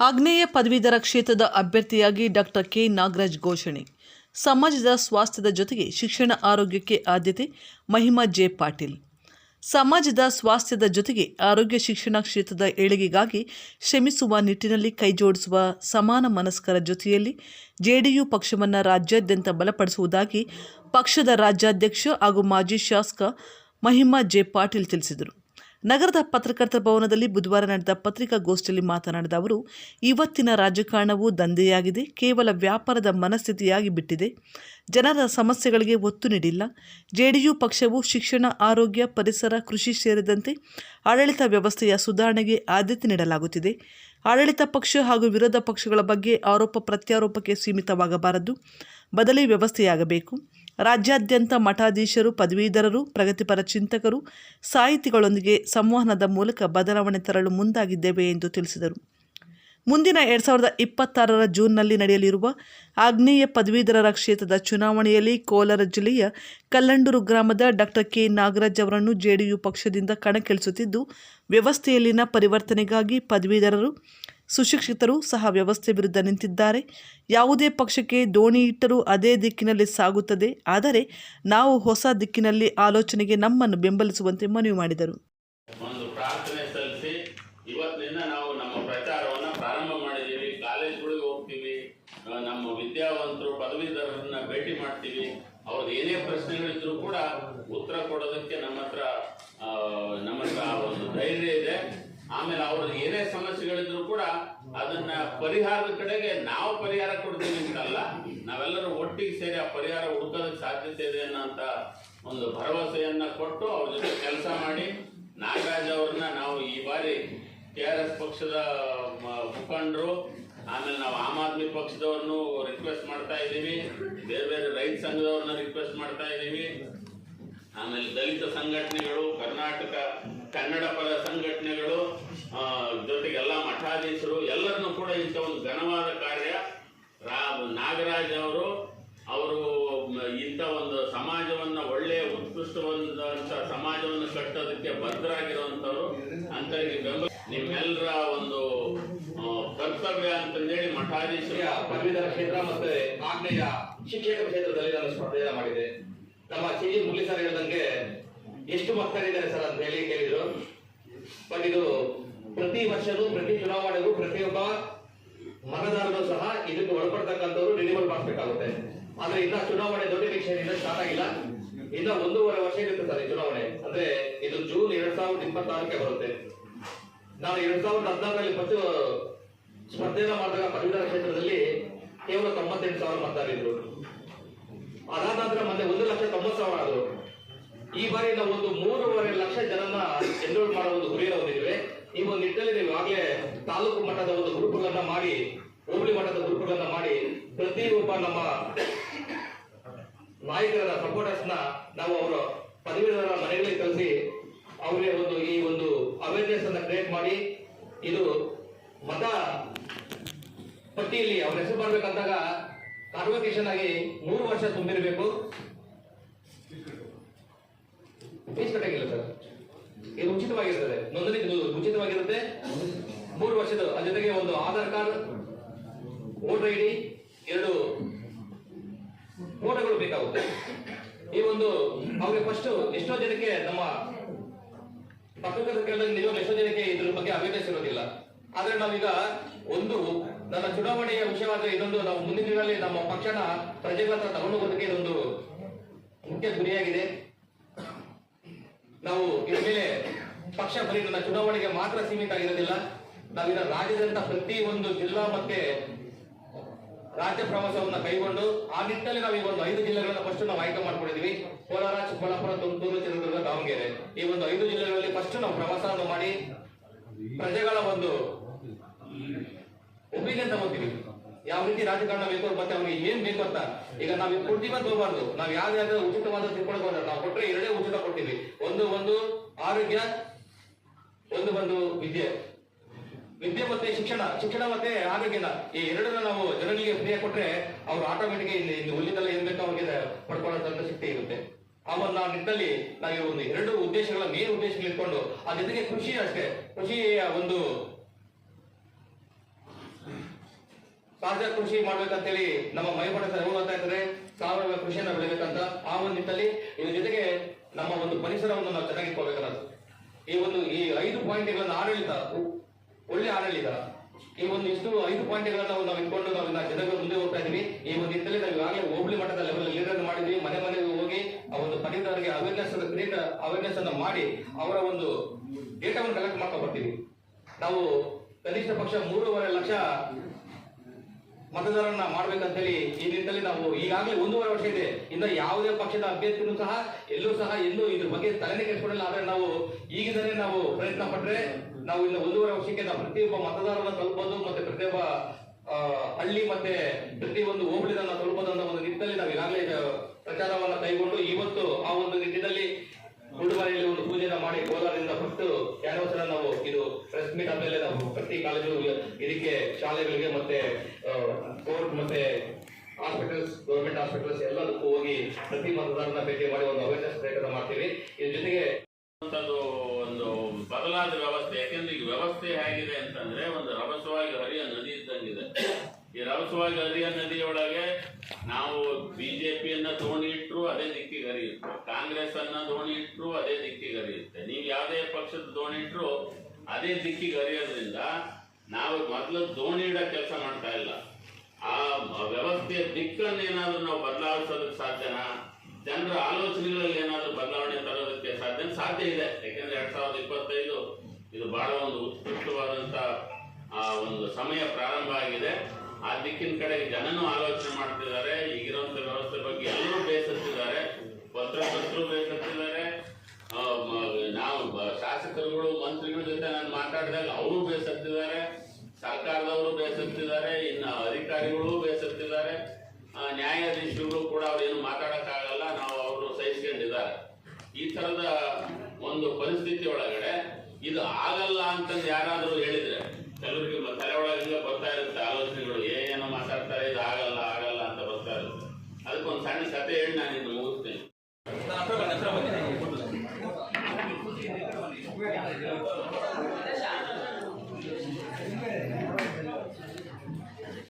ಆಗ್ನೇಯ ಪದವೀಧರ ಕ್ಷೇತ್ರದ ಅಭ್ಯರ್ಥಿಯಾಗಿ ಡಾಕ್ಟರ್ ಕೆ. ನಾಗರಾಜ್ ಘೋಷಣೆ. ಸಮಾಜದ ಸ್ವಾಸ್ಥ್ಯದ ಜೊತೆಗೆ ಶಿಕ್ಷಣ ಆರೋಗ್ಯಕ್ಕೆ ಆದ್ಯತೆ, ಮಹಿಮಾ ಜೆ. ಪಾಟೀಲ್. ಸಮಾಜದ ಸ್ವಾಸ್ಥ್ಯದ ಜೊತೆಗೆ ಆರೋಗ್ಯ ಶಿಕ್ಷಣ ಕ್ಷೇತ್ರದ ಏಳಿಗೆಗಾಗಿ ಶ್ರಮಿಸುವ ನಿಟ್ಟಿನಲ್ಲಿ ಕೈಜೋಡಿಸುವ ಸಮಾನ ಮನಸ್ಕರ ಜೊತೆಯಲ್ಲಿ ಜೆಡಿಯು ಪಕ್ಷವನ್ನು ರಾಜ್ಯಾದ್ಯಂತ ಬಲಪಡಿಸುವುದಾಗಿ ಪಕ್ಷದ ರಾಜ್ಯಾಧ್ಯಕ್ಷ ಹಾಗೂ ಮಾಜಿ ಶಾಸಕ ಮಹಿಮಾ ಜೆ. ಪಾಟೀಲ್ ತಿಳಿಸಿದರು. ನಗರದ ಪತ್ರಕರ್ತರ ಭವನದಲ್ಲಿ ಬುಧವಾರ ನಡೆದ ಪತ್ರಿಕಾಗೋಷ್ಠಿಯಲ್ಲಿ ಮಾತನಾಡಿದ ಅವರು, ಇವತ್ತಿನ ರಾಜಕಾರಣವು ದಂಧೆಯಾಗಿದೆ. ಕೇವಲ ವ್ಯಾಪಾರದ ಮನಸ್ಥಿತಿಯಾಗಿ ಬಿಟ್ಟಿದೆ. ಜನರ ಸಮಸ್ಯೆಗಳಿಗೆ ಒತ್ತು ನೀಡಿಲ್ಲ. ಜೆಡಿಯು ಪಕ್ಷವು ಶಿಕ್ಷಣ, ಆರೋಗ್ಯ, ಪರಿಸರ, ಕೃಷಿ ಸೇರಿದಂತೆ ಆಡಳಿತ ವ್ಯವಸ್ಥೆಯ ಸುಧಾರಣೆಗೆ ಆದ್ಯತೆ ನೀಡಲಾಗುತ್ತಿದೆ. ಆಡಳಿತ ಪಕ್ಷ ಹಾಗೂ ವಿರೋಧ ಪಕ್ಷಗಳ ಬಗ್ಗೆ ಆರೋಪ ಪ್ರತ್ಯಾರೋಪಕ್ಕೆ ಸೀಮಿತವಾಗಬಾರದು. ಬದಲಿ ವ್ಯವಸ್ಥೆಯಾಗಬೇಕು. ರಾಜ್ಯಾದ್ಯಂತ ಮಠಾಧೀಶರು, ಪದವೀಧರರು, ಪ್ರಗತಿಪರ ಚಿಂತಕರು, ಸಾಹಿತಿಗಳೊಂದಿಗೆ ಸಂವಹನದ ಮೂಲಕ ಬದಲಾವಣೆ ತರಲು ಮುಂದಾಗಿದ್ದೇವೆ ಎಂದು ತಿಳಿಸಿದರು. ಮುಂದಿನ ಎರಡು ಸಾವಿರದ ಇಪ್ಪತ್ತಾರರ ಜೂನ್ನಲ್ಲಿ ನಡೆಯಲಿರುವ ಆಗ್ನೇಯ ಪದವೀಧರರ ಕ್ಷೇತ್ರದ ಚುನಾವಣೆಯಲ್ಲಿ ಕೋಲಾರ ಜಿಲ್ಲೆಯ ಕಲ್ಲಂಡೂರು ಗ್ರಾಮದ ಡಾಕ್ಟರ್ ಕೆ. ನಾಗರಾಜ್ ಅವರನ್ನು ಜೆಡಿಯು ಪಕ್ಷದಿಂದ ಕಣಕ್ಕಿಳಿಸುತ್ತಿದ್ದು, ವ್ಯವಸ್ಥೆಯಲ್ಲಿನ ಪರಿವರ್ತನೆಗಾಗಿ ಪದವೀಧರರು ಸುಶಿಕ್ಷಿತರು ಸಹ ವ್ಯವಸ್ಥೆ ವಿರುದ್ಧ ನಿಂತಿದ್ದಾರೆ. ಯಾವುದೇ ಪಕ್ಷಕ್ಕೆ ದೋಣಿ ಇಟ್ಟರೂ ಅದೇ ದಿಕ್ಕಿನಲ್ಲಿ ಸಾಗುತ್ತದೆ. ಆದರೆ ನಾವು ಹೊಸ ದಿಕ್ಕಿನಲ್ಲಿ ಆಲೋಚನೆಗೆ ನಮ್ಮನ್ನು ಬೆಂಬಲಿಸುವಂತೆ ಮನವಿ ಮಾಡಿದರು. ಒಂದು ಪ್ರಾರ್ಥನೆ ಸಲ್ಲಿಸಿ, ಇವತ್ತಿನಿಂದ ನಾವು ನಮ್ಮ ಪ್ರಚಾರವನ್ನ ಪ್ರಾರಂಭ ಮಾಡಿದ್ದೀವಿ. ಕಾಲೇಜ್ಗಳಿಗೆ ಹೋಗ್ತೀವಿ. ನಮ್ಮ ವಿದ್ಯಾವಂತರು, ಪದವೀಧರರನ್ನ ಭೇಟಿ ಮಾಡ್ತೀವಿ. ಅವ್ರದ್ದು ಏನೇ ಪ್ರಶ್ನೆಗಳಿದ್ರು ಕೂಡ ಉತ್ತರ ಕೊಡೋದಕ್ಕೆ ನಮ್ಮ ಹತ್ರ ಆ, ನಮ್ಮ ಹತ್ರ ಒಂದು ಧೈರ್ಯ ಇದೆ ಆಮೇಲೆ ಅವ್ರದ್ದು ಏನೇ ಸಮಸ್ಯೆಗಳಿದ್ರು ಕೂಡ ಅದನ್ನ ಪರಿಹಾರದ ಕಡೆಗೆ ನಾವು ಪರಿಹಾರ ಕೊಡ್ತೀವಿ ಅಂತಲ್ಲ ನಾವೆಲ್ಲರೂ ಒಟ್ಟಿಗೆ ಸೇರಿ ಆ ಪರಿಹಾರ ಹುಡುಕೋದಕ್ಕೆ ಸಾಧ್ಯತೆ ಇದೆ ಅನ್ನೋಂಥ ಒಂದು ಭರವಸೆಯನ್ನು ಕೊಟ್ಟು ಅವ್ರ ಜೊತೆ ಕೆಲಸ ಮಾಡಿ, ನಾಗರಾಜ್ ಅವ್ರನ್ನ ನಾವು ಈ ಬಾರಿ ಕೆ ಆರ್ ಎಸ್ ಪಕ್ಷದ ಮುಖಂಡರು, ಆಮೇಲೆ ನಾವು ಆಮ್ ಆದ್ಮಿ ಪಕ್ಷದವ್ರನ್ನು ರಿಕ್ವೆಸ್ಟ್ ಮಾಡ್ತಾ ಇದ್ದೀವಿ, ಬೇರೆ ಬೇರೆ ರೈತ ಸಂಘದವ್ರನ್ನ ರಿಕ್ವೆಸ್ಟ್ ಮಾಡ್ತಾ ಇದ್ದೀವಿ. ಆಮೇಲೆ ದಲಿತ ಸಂಘಟನೆಗಳು, ಕರ್ನಾಟಕ ಕನ್ನಡ ಪರ ಸಂಘಟನೆಗಳು ಜೊತೆಗೆ ಎಲ್ಲ ಮಠಾಧೀಶರು, ಎಲ್ಲರನ್ನೂ ಕೂಡ ಇಂಥ ಒಂದು ಘನವಾದ ಕಾರ್ಯ. ರಾ, ನಾಗರಾಜ್ ಅವರು ಅವರು ಇಂಥ ಒಂದು ಸಮಾಜವನ್ನ ಒಳ್ಳೆಯ ಉತ್ಕೃಷ್ಟವಾದಂಥ ಸಮಾಜವನ್ನು ಕಟ್ಟೋದಕ್ಕೆ ಬದ್ಧರಾಗಿರುವಂಥವ್ರು. ಅಂತರಿಗೆ ಬೆಂಬಲ ನಿಮ್ಮೆಲ್ಲರ ಒಂದು ಕರ್ತವ್ಯ ಅಂತಂದೇಳಿ ಮಠಾಧೀಶರ. ಪದವೀಧರ ಕ್ಷೇತ್ರ ಮತ್ತೆ ಆಗ್ನೇಯ ಶಿಕ್ಷಕ ಕ್ಷೇತ್ರದಲ್ಲಿ ನಾನು ಸ್ಪರ್ಧೆಯನ್ನು ಮಾಡಿದೆ. ನಮ್ಮ ಸಿ ಮುರಳಿ ಸರ್ ಹೇಳಿದಂಗೆ ಎಷ್ಟು ಮಕ್ಕಳಿದ್ದಾರೆ ಸರ್ ಅಂತ ಹೇಳಿ ಕೇಳಿದ್ರು. ಬಟ್ ಇದು ಪ್ರತಿ ವರ್ಷನೂ, ಪ್ರತಿ ಚುನಾವಣೆಗೂ, ಪ್ರತಿಯೊಬ್ಬ ಮತದಾರರು ಸಹ ಇದಕ್ಕೆ ಒಳಪಡ್ತಕ್ಕಂಥವ್ರು ರಿನಿವಲ್ ಮಾಡಬೇಕಾಗುತ್ತೆ ಆದ್ರೆ ಇನ್ನ ಚುನಾವಣೆ ನೋಟಿಫಿಕೇಶನ್ ಇನ್ನ ಸ್ಟಾರ್ಟ್ ಆಗಿಲ್ಲ. ಇನ್ನ ಒಂದೂವರೆ ವರ್ಷ ಇರುತ್ತೆ ಸರ್ ಈ ಚುನಾವಣೆ. ಅಂದ್ರೆ ಇದು ಜೂನ್ ಎರಡ್ ಸಾವಿರದ ಇಪ್ಪತ್ತಾರಕ್ಕೆ ಬರುತ್ತೆ. ನಾನು ಎರಡ್ ಸಾವಿರದ ಹದಿನಾರರಲ್ಲಿ ಫಸ್ಟ್ ಸ್ಪರ್ಧೆಯನ್ನ ಮಾಡಿದಾಗ ಪದವೀಧರ ಕ್ಷೇತ್ರದಲ್ಲಿ ಕೇವಲ ತೊಂಬತ್ತೆಂಟು ಸಾವಿರ ಮತದಾರರಿದ್ರು. ಅದಾದ ನಂತರ ಮೊನ್ನೆ ಒಂದು ಲಕ್ಷ ತೊಂಬತ್ತು ಸಾವಿರ ಆದ್ರು. ಈ ಬಾರಿ ನಾವು ಒಂದು ಮೂರುವರೆ ಲಕ್ಷ ಜನನ ಎನ್ರೋಲ್ ಮಾಡೋ ಒಂದು ಗುರಿಯನ್ನು ಹೊಂದಿದ್ವಿ ಈ ಒಂದು ನಿಟ್ಟಿನಲ್ಲಿ ನೀವು ಆಗಲೇ ತಾಲೂಕು ಮಟ್ಟದ ಒಂದು ಗ್ರೂಪ್ಗಳನ್ನ ಮಾಡಿ, ಹೋಬಳಿ ಮಟ್ಟದ ಗ್ರೂಪ್ಗಳನ್ನ ಮಾಡಿ ಪ್ರತಿಯೊಬ್ಬ ನಮ್ಮ ನಾಯಕರ ಸಪೋರ್ಟರ್ಸ್ ನಾವು ಅವರ ಪದವೀಧರ ಮನೆಗಳಿಗೆ ಕಳಿಸಿ ಅವರಿಗೆ ಒಂದು ಈ ಒಂದು ಅವೇರ್ನೆಸ್ ಅನ್ನ ಕ್ರಿಯೇಟ್ ಮಾಡಿ, ಇದು ಮತ ಪಟ್ಟಿಯಲ್ಲಿ ಅವ್ರ ಹೆಸರು ಬರ್ಬೇಕಂದಾಗ ಕಾನ್ವಕೇಶನ್ ಆಗಿ ಮೂರು ವರ್ಷ ತುಂಬಿರಬೇಕು. Fees ಕಟ್ಟಂಗಿಲ್ಲ sir. ಇದು ಉಚಿತವಾಗಿರ್ತದೆ. ನೋಂದಣಿ ಉಚಿತವಾಗಿರುತ್ತೆ. ಮೂರು ವರ್ಷದ ಜೊತೆಗೆ ಒಂದು Aadhaar card, voter I D, ಎರಡು ಫೋಟೋಗಳು ಬೇಕಾಗುತ್ತೆ. ಈ ಒಂದು ಅವ್ರಿಗೆ ಫಸ್ಟ್ ಎಷ್ಟೋ ಜನಕ್ಕೆ ನಮ್ಮ ಪತ್ರಕರ್ತರ ಕೇಳಿದಾಗ ನಿಜವಾಗ ಎಷ್ಟೋ ಜನಕ್ಕೆ ಇದ್ರ ಬಗ್ಗೆ ಅವೇರ್ನೆಸ್ ಇರೋದಿಲ್ಲ ಆದ್ರೆ ನಾವೀಗ ಒಂದು ನನ್ನ ಚುನಾವಣೆಯ ವಿಷಯವಾದ್ರೆ ಇದೊಂದು ನಾವು ಮುಂದಿನ ದಿನಗಳಲ್ಲಿ ನಮ್ಮ ಪಕ್ಷನ ಪ್ರಜೆಗಳ ತಗೊಂಡು ಹೋಗೋದಕ್ಕೆ ಇದೊಂದು ಮುಖ್ಯ ಗುರಿಯಾಗಿದೆ. ನಾವು ಇದ್ರ ಮೇಲೆ ಪಕ್ಷ ಬರೀ ಚುನಾವಣೆಗೆ ಮಾತ್ರ ಸೀಮಿತ ಆಗಿರೋದಿಲ್ಲ. ನಾವಿನ ರಾಜ್ಯದಂತ ಪ್ರತಿ ಒಂದು ಜಿಲ್ಲಾ ಮತ್ತೆ ರಾಜ್ಯ ಪ್ರವಾಸವನ್ನ ಕೈಗೊಂಡು ಆ ನಿಟ್ಟಿನಲ್ಲಿ ನಾವು ಈ ಒಂದು ಐದು ಜಿಲ್ಲೆಗಳನ್ನ ಫಸ್ಟ್ ನಾವು ಆಯ್ಕೆ ಮಾಡ್ಕೊಂಡಿದೀವಿ. ಕೋಲಾರ, ಚಿಕ್ಕಬಳ್ಳಾಪುರ, ತುಮಕೂರು, ಚಿತ್ರದುರ್ಗ, ದಾವಣಗೆರೆ. ಈ ಒಂದು ಐದು ಜಿಲ್ಲೆಗಳಲ್ಲಿ ಫಸ್ಟ್ ನಾವು ಪ್ರವಾಸವನ್ನು ಮಾಡಿ ಪ್ರಜೆಗಳ ಒಂದು ಒಪಿನಿಯನ್ ತಗೋತೀವಿ. ಯಾವ ರೀತಿ ರಾಜಕಾರಣ ಬೇಕು ಮತ್ತೆ ಅವ್ರಿಗೆ ಏನ್ ಬೇಕು ಅಂತ. ಈಗ ನಾವು ಕೊಡ್ತೀವಿ ಅಂತ ಹೋಗ್ಬಾರ್ದು. ನಾವ್ ಯಾವ್ದಾದ್ರು ಯಾವ್ದು ಉಚಿತವಾದ ತಿಳ್ಕೊಳ್ಬೋದು ನಾವು ಕೊಟ್ರೆ ಎರಡೇ ಉಚಿತ ಕೊಟ್ಟಿವಿ ಒಂದು ಒಂದು ಆರೋಗ್ಯ, ಒಂದು ಒಂದು ವಿದ್ಯೆ. ವಿದ್ಯೆ ಮತ್ತೆ ಶಿಕ್ಷಣ. ಶಿಕ್ಷಣ ಮತ್ತೆ ಆರೋಗ್ಯನ. ಈ ಎರಡನ್ನ ನಾವು ಜನರಿಗೆ ಫ್ರೀ ಕೊಟ್ರೆ ಅವ್ರು ಆಟೋಮೆಟಿಕ್ ಇಲ್ಲಿ ಉಳಿದಲ್ಲ ಏನ್ ಬೇಕೋ ಅವ್ರಿಗೆ ಪಡ್ಕೊಳ್ಳೋದಂತ ಶಕ್ತಿ ಇರುತ್ತೆ. ಆಮೇಲೆ ನಾವು ನಿಟ್ಟಿನಲ್ಲಿ ನಾವು ಒಂದು ಎರಡು ಉದ್ದೇಶಗಳ ಮೇನ್ ಉದ್ದೇಶಗಳು ಇಟ್ಕೊಂಡು ಆ ಜೊತೆಗೆ ಕೃಷಿ ಅಷ್ಟೇ. ಕೃಷಿಯ ಒಂದು ತಾಜಾ ಕೃಷಿ ಮಾಡ್ಬೇಕಂತೇಳಿ ನಮ್ಮ ಮೈಪಾಟ ಸರ್ ಯಾವಾಗ ಹೇಳ್ತಾ ಇದ್ದಾರೆ? ಸಾವಯವ ಕೃಷಿಯನ್ನ ಬೆಳಿಬೇಕಂತ ಆ ಒಂದು ನಿಟ್ಟಲ್ಲಿ ಇದ್ರ ಜೊತೆಗೆ ನಮ್ಮ ಒಂದು ಪರಿಸರವನ್ನು ನಾವು ಚೆನ್ನಾಗಿಟ್ಕೋಬೇಕನ್ನೋದು ಈ ಒಂದು ಈ ಐದು ಪಾಯಿಂಟ್ಗಳನ್ನ ಆಡಳಿತ, ಒಳ್ಳೆ ಆಡಳಿತ. ಈ ಒಂದು ಇಷ್ಟು ಐದು ಪಾಯಿಂಟ್ಗಳನ್ನ ನಾವು ಇಟ್ಕೊಂಡು ನಾವು ಜನಗಳು ಮುಂದೆ ಹೋಗ್ತಾ ಇದೀವಿ. ಈ ಒಂದು ನಿಟ್ಟಲ್ಲಿ ನಾವು ಈಗಾಗಲೇ ಹೋಬಳಿ ಮಟ್ಟದ ಲೆವೆಲ್ ಲೀಡರ್ ಮಾಡಿದ್ವಿ. ಮನೆ ಮನೆಗೆ ಹೋಗಿ ಆ ಒಂದು ಪಡೆದವರಿಗೆ ಅವೇರ್ನೆಸ್ ಅವೇರ್ನೆಸ್ ಅನ್ನ ಮಾಡಿ ಅವರ ಒಂದು ಡೇಟಾವನ್ನು ಕಲೆಕ್ಟ್ ಮಾಡ್ಕೊಂಡು ಬರ್ತೀವಿ. ನಾವು ಕನಿಷ್ಠ ಪಕ್ಷ ಮೂರುವರೆ ಲಕ್ಷ ಮತದಾರರನ್ನ ಮಾಡ್ಬೇಕಂತೇಳಿ ಈ ನಿಟ್ಟಿನಲ್ಲಿ ನಾವು ಈಗಾಗಲೇ ಒಂದೂವರೆ ವರ್ಷ ಇದೆ. ಇನ್ನು ಯಾವುದೇ ಪಕ್ಷದ ಅಭ್ಯರ್ಥಿನೂ ಸಹ ಎಲ್ಲೂ ಸಹ ಎಲ್ಲೂ ಇದ್ರ ಬಗ್ಗೆ ತಲೆನೇ ಕೆಡಿಸ್ಕೊಂಡಿಲ್ಲ. ಆದ್ರೆ ನಾವು ಈಗಿಂದಲೇ ನಾವು ಪ್ರಯತ್ನ ಪಟ್ರೆ ನಾವು ಇನ್ನು ಒಂದೂವರೆ ವರ್ಷಕ್ಕೆ ನಾವು ಪ್ರತಿಯೊಬ್ಬ ಮತದಾರರನ್ನ ತಲುಪೋದು ಮತ್ತೆ ಪ್ರತಿಯೊಬ್ಬ ಹಳ್ಳಿ ಮತ್ತೆ ಪ್ರತಿ ಒಂದು ಹೋಬಳಿನ ತಲುಪೋದಂತ ಒಂದು ನಿಟ್ಟಿನಲ್ಲಿ ನಾವು ಈಗಾಗಲೇ ಪ್ರಚಾರವನ್ನ ಕೈಗೊಂಡು ಇವತ್ತು ಆ ಒಂದು ನಿಟ್ಟಿನಲ್ಲಿ ಗುಂಡುಮನೆಯಲ್ಲಿ ಒಂದು ಪೂಜೆನ ಮಾಡಿ ಕೋಲಾರದಿಂದ ಫಸ್ಟ್ ಕ್ಯಾನ್ವಸ್ ನಾವು ಇದು ಪ್ರೆಸ್ ಮೀಟ್ ಆದ್ಮೇಲೆ ನಾವು ಪ್ರತಿ ಕಾಲೇಜು, ಇದಕ್ಕೆ ಶಾಲೆಗಳಿಗೆ ಮತ್ತೆ ಮತ್ತೆ ಹಾಸ್ಪಿಟಲ್ಸ್ ಗೌರ್ಮೆಂಟ್ ಹಾಸ್ಪಿಟಲ್ಸ್ ಎಲ್ಲದಕ್ಕೂ ಹೋಗಿ ಪ್ರತಿ ಮತದಾರನ ಭೇಟಿ ಮಾಡಿ ಒಂದು ಅವೇರ್ನೆಸ್ ಪ್ರಯತ್ನ ಮಾಡ್ತೀವಿ. ಇದ್ರ ಜೊತೆಗೆ ಒಂದು ಬದಲಾದ ವ್ಯವಸ್ಥೆ, ಯಾಕೆಂದ್ರೆ ಈಗ ವ್ಯವಸ್ಥೆ ಹೇಗಿದೆ ಅಂತಂದ್ರೆ ಒಂದು ರಭಸವಾಗಿ ಹರಿಯೋ ನದಿ ಇದ್ದಂಗಿದೆ. ಈ ರಭಸವಾಗಿ ಹರಿಯೋ ನದಿಯೊಳಗೆ ನಾವು ಬಿಜೆಪಿಯನ್ನ ದೋಣಿ ಇಟ್ರು ಅದೇ ದಿಕ್ಕಿಗೆ ಹರಿಯುತ್ತೆ. ಕಾಂಗ್ರೆಸ್ ಅನ್ನ ದೋಣಿ ಇಟ್ರು ಅದೇ ದಿಕ್ಕಿಗೆ ಹರಿಯುತ್ತೆ. ನೀವು ಯಾವುದೇ ಪಕ್ಷದ ದೋಣಿ ಇಟ್ರು ಅದೇ ದಿಕ್ಕಿಗೆ ಹರಿಯೋದ್ರಿಂದ ನಾವು ಮೊದಲು ದೋಣಿ ಇಡೋ ಕೆಲಸ ಮಾಡ್ತಾ ಇಲ್ಲ. ಆ ವ್ಯವಸ್ಥೆಯ ದಿಕ್ಕನ್ನು ಏನಾದರೂ ನಾವು ಬದಲಾಯಿಸೋದಕ್ಕೆ ಸಾಧ್ಯನಾ? ಜನರ ಆಲೋಚನೆಗಳಲ್ಲಿ ಏನಾದರೂ ಬದಲಾವಣೆ ತರೋದಕ್ಕೆ ಸಾಧ್ಯ ಸಾಧ್ಯ ಇದೆ. ಯಾಕೆಂದ್ರೆ ಎರಡ್ ಸಾವಿರದ ಇಪ್ಪತ್ತೈದು ಇದು ಬಹಳ ಒಂದು ಉತ್ಕೃಷ್ಟವಾದಂತ, ಆ, ಒಂದು ಸಮಯ ಪ್ರಾರಂಭ ಆಗಿದೆ. ಆ ದಿಕ್ಕಿನ ಕಡೆಗೆ ಜನನು ಆಲೋಚನೆ ಮಾಡ್ತಿದ್ದಾರೆ. ಈಗಿರುವಂತ ವ್ಯವಸ್ಥೆ ಬಗ್ಗೆ ಎಲ್ಲರೂ ಬೇಸತ್ತಿದ್ದಾರೆ. ಪತ್ರಕರ್ತರು ಬೇಸತ್ತಿದ್ದಾರೆ. ನಾವು ಶಾಸಕರುಗಳು, ಮಂತ್ರಿಗಳ ಜೊತೆ ನಾನು ಮಾತಾಡಿದಾಗ ಅವರು ಬೇಸತ್ತಿದ್ದಾರೆ ಸರ್ಕಾರದವರು ಬೇಸತ್ತಿದ್ದಾರೆ ಇನ್ನು ಅಧಿಕಾರಿಗಳು ಬೇಸತ್ತಿದ್ದಾರೆ.